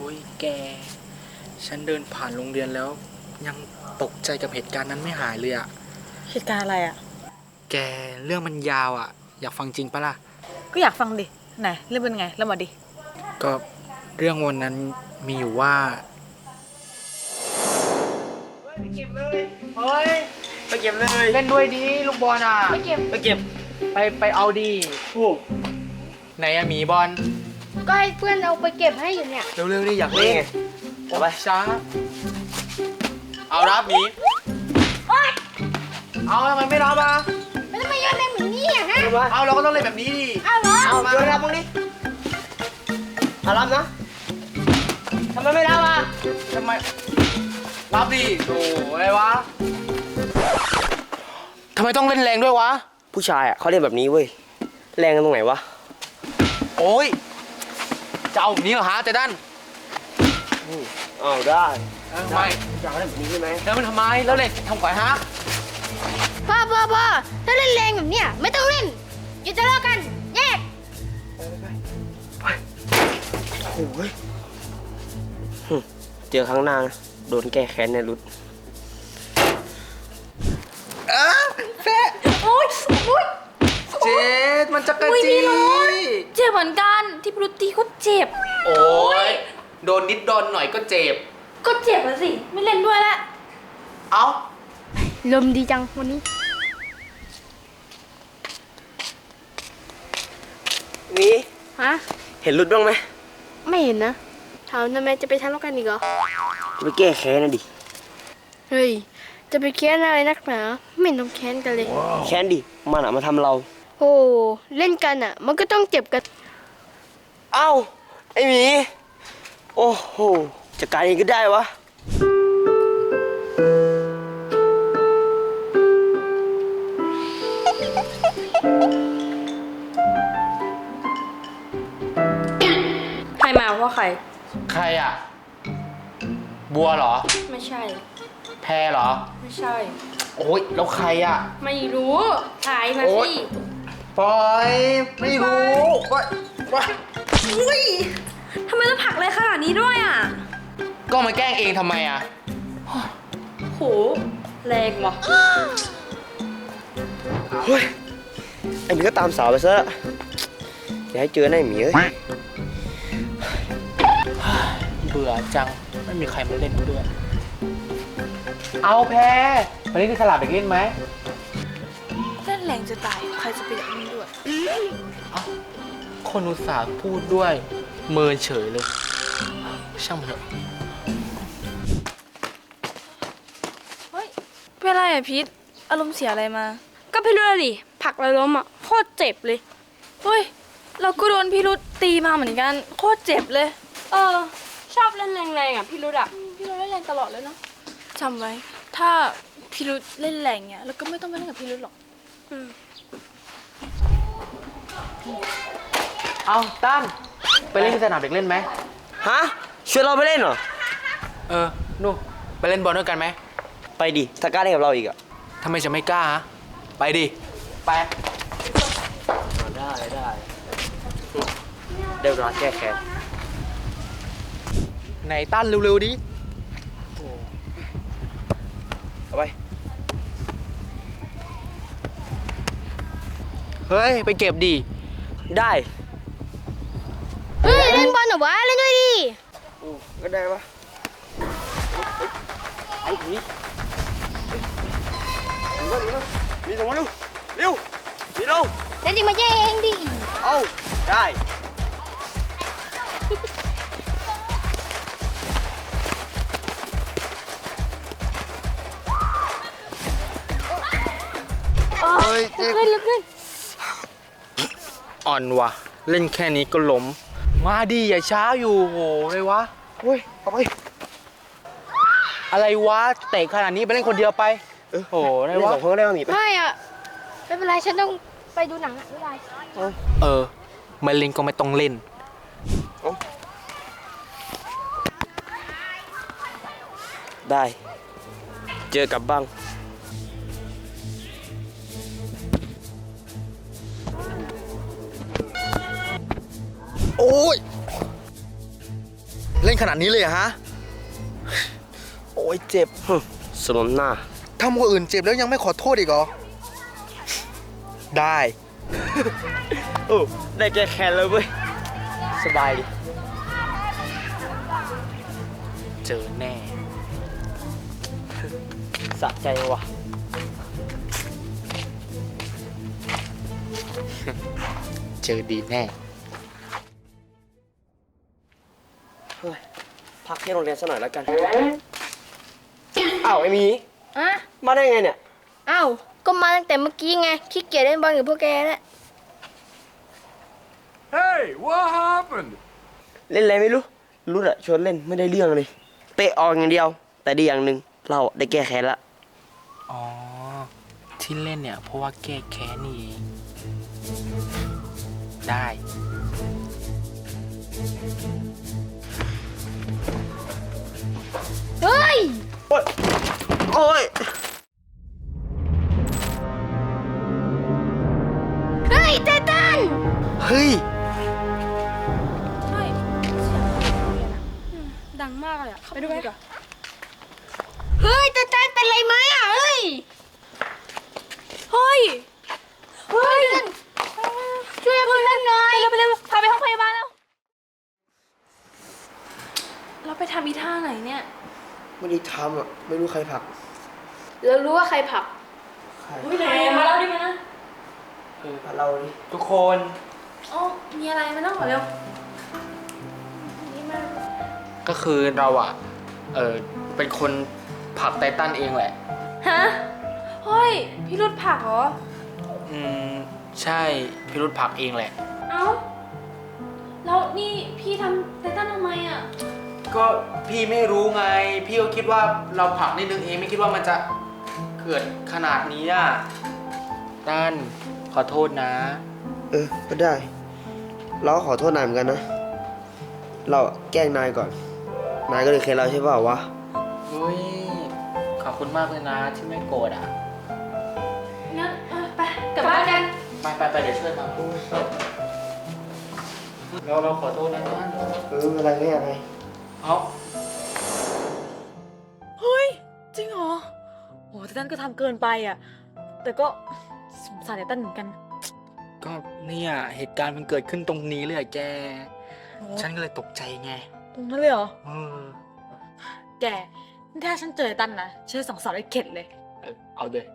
ฮ้ยแก ฉันเดินผ่านโรงเรียนแล้ว ยังตกใจกับเหตุการณ์นั้นไม่หายเลยอะเหตุการณ์อะไรอะ แกเรื่องมันยาวอะอยากฟังจริงปะล่ะ ก็อยากฟังดิ ไหนเรื่องเป็นไงเล่ามาดิ ก็เรื่องวันนั้นมีอยู่ว่า ไปเก็บเลย เฮ้ย ไปเก็บเลย เล่นด้วยดีลูกบอลอะ ไปเก็บ ไปเก็บ ไปไปเอาดีโอ้ไหนอะหมีบอล ก็ให้เพื่อนเอาไปเก็บให้อยู่เนี่ย เร็วๆดิอยากนี่เล่นไงเอาไปช้า เอารับหมีโอ๊ยเอาทำไมไม่รับอะแล้วทำไมโยนเล่นเหมือนนี่อะฮะเอามาเอาเราก็ต้องเล่นแบบนี้ดิ เอาเหรอเอามารับมึงดิเอารับนะทำไมไม่รับอะทำไม รับดิโอ้อะไรวะทำไมต้องเล่นแรงด้วยวะ ผู้ชายอะเขาเล่นแบบนี้เว้ย แรงกันตรงไหนวะ โอ้ย จะเอาแบบนี้เหรอฮะแต่ด้านเอาได้ทำไมอยากเล่นแบบนี้ใช่ไหมแล้วมันทำไมแล้วเล่นทำก่อยฮะพ่อพ่อพ่อถ้าเล่นแรงแบบเนี้ยไม่ต้องเล่นอย่าทะเลาะกัน แยก โอ้ยหึเจอครั้งหน้านะโดนแก้แค้นแน่รุดโอ๊ยโอ๊ยเจ๊มันจะกระอุ๊ยจีพี่ร้อน เจ็บเหมือนกันที่พรุตีก็เจ็บ โอ้ยโดนนิดโดนหน่อยก็เจ็บ ก็เจ็บแล้วสิ ไม่เล่นด้วยละเอ้าลมดีจังวันนี้ นี่ฮะ เห็นรุดบ้างไหมไม่เห็นนะ ถามทำไมจะไปทะเลาะกันอีกเหรอจะไปแก้แค้นนะดิ เฮ้ย จะไปแค้นอะไรนักหนา ไม่เห็นต้องแค้นกันเลย แค้นดิ มันอะมาทำเรา โอ้เล่นกันอะ มันก็ต้องเจ็บกัน เอ้าไอ้หมี โอ้โหจัดการเองก็ได้วะ ใครมาว่าใคร ใครอะ บัวเหรอ ไม่ใช่ แพรเหรอ ไม่ใช่ โอ้ยแล้วใครอะ ไม่รู้ถ่ายมาโอ๊สิย ปล่อยไม่รู้ปล่อยปล่อยอุ้ยทำไมต้องผลักอะไรขนาดนี้ด้วยอะ ก็มาแกล้งเองทำไมอะ โห แรงว่ะ เฮ้ยไอ้หมีก็ตามสาวไปซะละอย่าให้เจอหน้าไอ้หมีเอ้ยเบื่อจัง ไม่มีใครมาเล่นด้วย เอาแพรมาเล่นที่สลับเด็กเล่นไหม เล่นแรงจะตาย ใครจะไปอยากเล่นด้วย คนอุตส่าห์พูดด้วย เมินเฉยเลย ช่างมันเถอะเฮ้ยเป็นไรอะพิษอารมณ์เสียอะไรมา ก็พี่รุธดิผลักเราล้มอะโคตรเจ็บเลย เฮ้ย เราก็โดนพี่รุธตีมาเหมือนกัน โคตรเจ็บเลย เออ ชอบเล่นแรงๆอะพี่รุธอะพี่รุธเล่นแรงตลอดเลยเนาะจำไว้ ถ้าพี่รุธเล่นแรงเนี้ยเราก็ไม่ต้องไปเล่นกับพี่รุธหรอก อืม เอาตั้นไปเล่นที่สนามเด็กเล่นไหมฮะชวนเราไปเล่นเหรอ เออนู่นไปเล่นบอลด้วยกันไหมไปดิถ้ากล้าเล่นกับเราอีกอะ ทำไมจะไม่กล้าฮะไปดิไปได้ได้ได้เวลาแก้แค้นไหนตั้นเร็วๆดิเอาไป เฮ้ย ไปเก็บดิ ได้เฮ้ยเล่นบอลเหรอวะเล่นด้วยดิโอ้ก็ได้ปะไอ้หมีเร็วเร็วมีส่งมาเร็วเร็วมีเร็วเล่นจริงมาแย่งเองดิเอาได้เฮ้ยขึ้นลุกขึ้น อ่อนว่ะ เล่นแค่นี้ก็ล้ม มาดิอย่าช้าอยู่โหเลยวะเฮ้ยเอาไป อะไรวะเตะขนาดนี้ไปเล่นคนเดียวไปเออโหได้เล่นวะสองคนก็ได้มาหมีไปไม่อะ ไม่เป็นไร ฉันต้องไปดูหนังอะไม่เป็นไร เออไม่เล่นก็ไม่ต้องเล่น ได้ เจอกับบ้าง โอ้ย เล่นขนาดนี้เลยเหรอฮะ โอ้ยเจ็บฮึสมน้ำหน้า ทำคนอื่นเจ็บแล้วยังไม่ขอโทษอีกเหรอ ได้ โอ้ได้แก้แค้นแล้วเว้ย สบายดิ เจอแน่ สะใจว่ะ เจอดีแน่ เฮ้ยพักที่โรงเรียนสักหน่อยแล้วกัน อ้าวไอ้หมีอะมาได้ไงเนี่ย อ้าวก็มาตั้งแต่เมื่อกี้ไงขี้เกียจเล่นบอลกับพวกแกแล้ว Hey, what happened? เล่นอะไรไม่รู้รู้อะชวนเล่นไม่ได้เรื่องเลยเตะออกอย่างเดียว แต่ดีอย่างหนึ่งเราได้แก้แค้นละ อ๋อ ที่เล่นเนี่ย เพราะว่าแก้แค้นนี่เอง ได้ เฮ้ย โอ๊ยโอ้ยเฮ้ยไททันเฮ้ย เฮ้ยเสียงอะไรโรงเรียนอะอืมดังมากเลยอะเข้าไปดูดีกว่าเฮ้ยไททันเป็นไรไหมอะเฮ้ย เฮ้ย เฮ้ย ช่วยเพื่อนหน่อย ไปเร็วไปเร็วพาไปห้องพยาบาลแล้ว เราไปทำอีท่าไหนเนี่ย ไม่ได้ทำอะ ไม่รู้ใครผลักเรารู้ว่าใครผลักใครอุ้ยไหนมาเล่าดิมานะเราดิทุกคนอ๋อมีอะไรมาเล่าก่อนเร็วก็คือเราอะ เออเป็นคนผลักไททันเองแหละ ฮะเฮ้ยพี่รุดผักเหรอ อืม ใช่พิรุธผลักเองแหละ เอ้า แล้วนี่พี่ทำไททันทำไมอะ ก็พี่ไม่รู้ไง พี่ก็คิดว่าเราผลักนิดนึงเองไม่คิดว่ามันจะเกิดขนาดนี้อะตั้นขอโทษนะ เออก็ได้ เราก็ขอโทษนายเหมือนกันนะ เราอะแกล้งนายก่อน นายก็เลยเคยเราใช่เปล่าวะ เฮ้ย ขอบคุณมากเลยนะที่ไม่โกรธอะ งั้นเออไปกลับบ้านกัน ไปไปไปเดี๋ยวช่วยมาเราเราขอโทษนะตั้น เอออะไรไม่อะไร เอาเฮ้ย จริงเหรอโหไททันก็ทำเกินไปอะ แต่ก็สงสารไททันเหมือนกันก็เนี่ยเหตุการณ์มันเกิดขึ้นตรงนี้เลยอะแกโอ้ฉันก็เลยตกใจไงตรงนั้นเลยเหรอ เออแกถ้าฉันเจอไททันนะฉันจะสั่งสอนให้เข็ดเลย เออเอาเลย